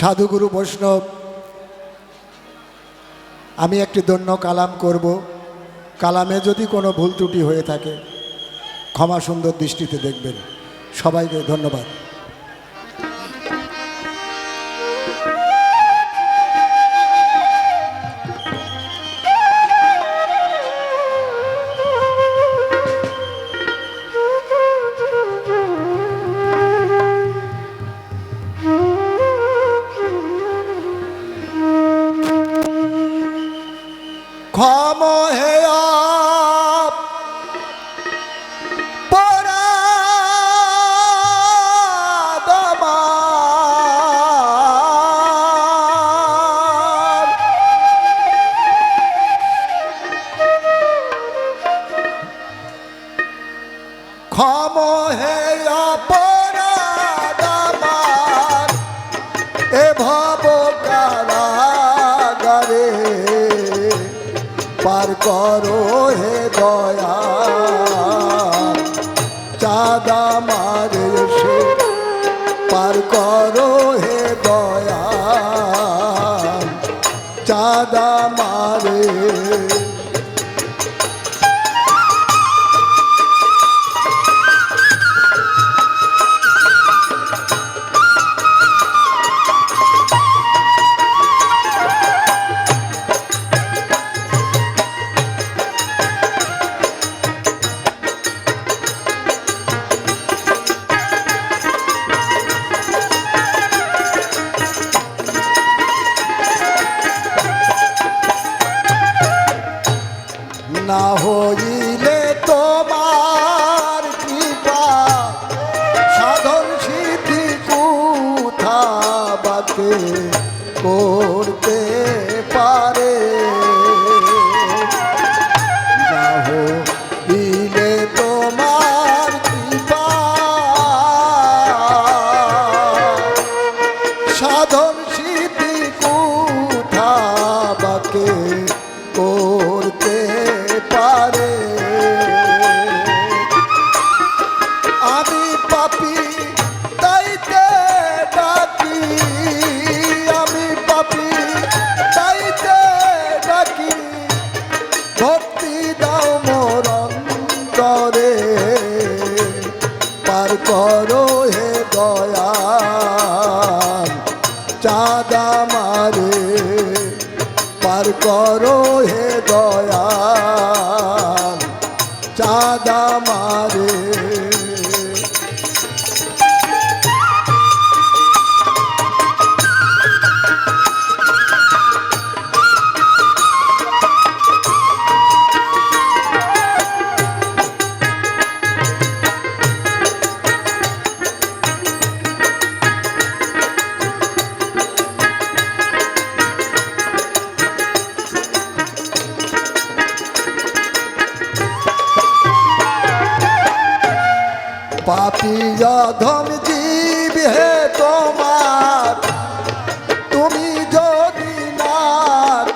সাধুগুরু বৈষ্ণব, আমি একটি দন্য কালাম করব। কালামে যদি কোনো ভুল ত্রুটি হয়ে থাকে, ক্ষমা সুন্দর দৃষ্টিতে দেখবেন। সবাইকে ধন্যবাদ। ক্ষম হেয়া পরাদমান এ ভব কারাগারে পার করো হে দয়া। চাঁদা মারে পার করো হে দয়া। চাঁদা মারে বাতে করতে করো হে দয়া চাঁদা মারে। পার করো হে দয়া চাঁদা মারে। পাপি জীব হে তোমার, তুমি যদি না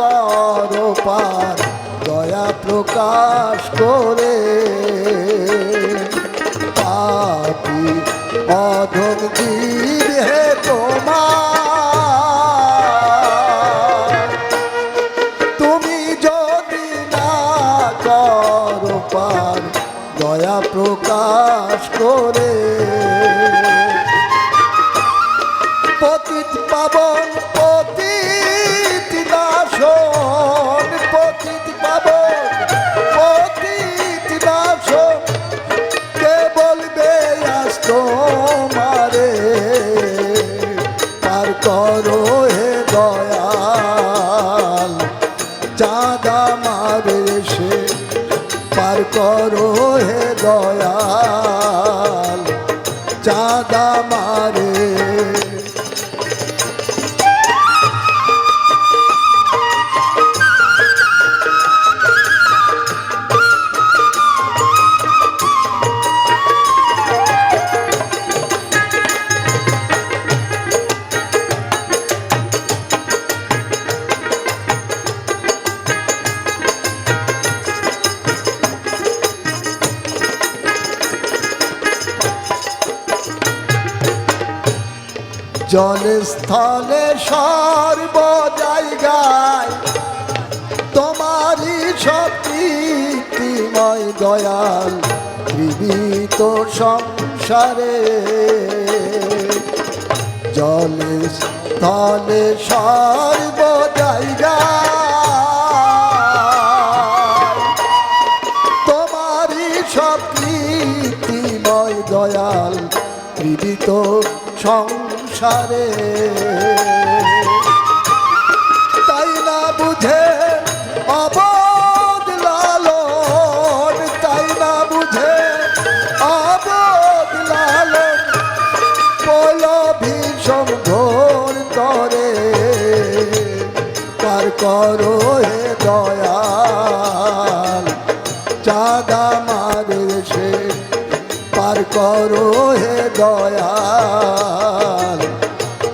করো পার, দয়া প্রকাশ করে পাপি অধম জীব দয়া প্রকাশ করে। পতিত পাবন, পতিত দাসন, পতিত পাবন, পতিত দাসন। কে বলবে আজ তোমারে? পার করো হে দয়াল, চাঁদা মারে সে পার করো হে দয়াল চাঁদা মারে। জলে স্থলে সর্ব জায়গায় তোমারই সব কীর্তিময় দয়াল জীবিত সংসারে। জলে স্থলে সর্ব জায়গায় তোমারই সব দয়াল জীবিত সংসারে। তাই না বুঝে অবদ লালন, তাই না বুঝে অবদ লালন পল ভীষণ ঘোর তরে। পার করো হে দয়াল, চাঁদা মারে পার করো হে দয়াল।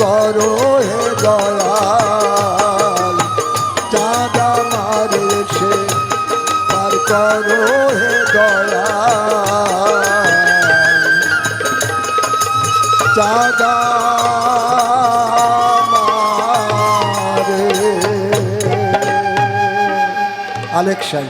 করো হে দয়াল। চাঁদা মারে সে পার করো হে দয়াল। চাঁদা মারে। আলেকসাই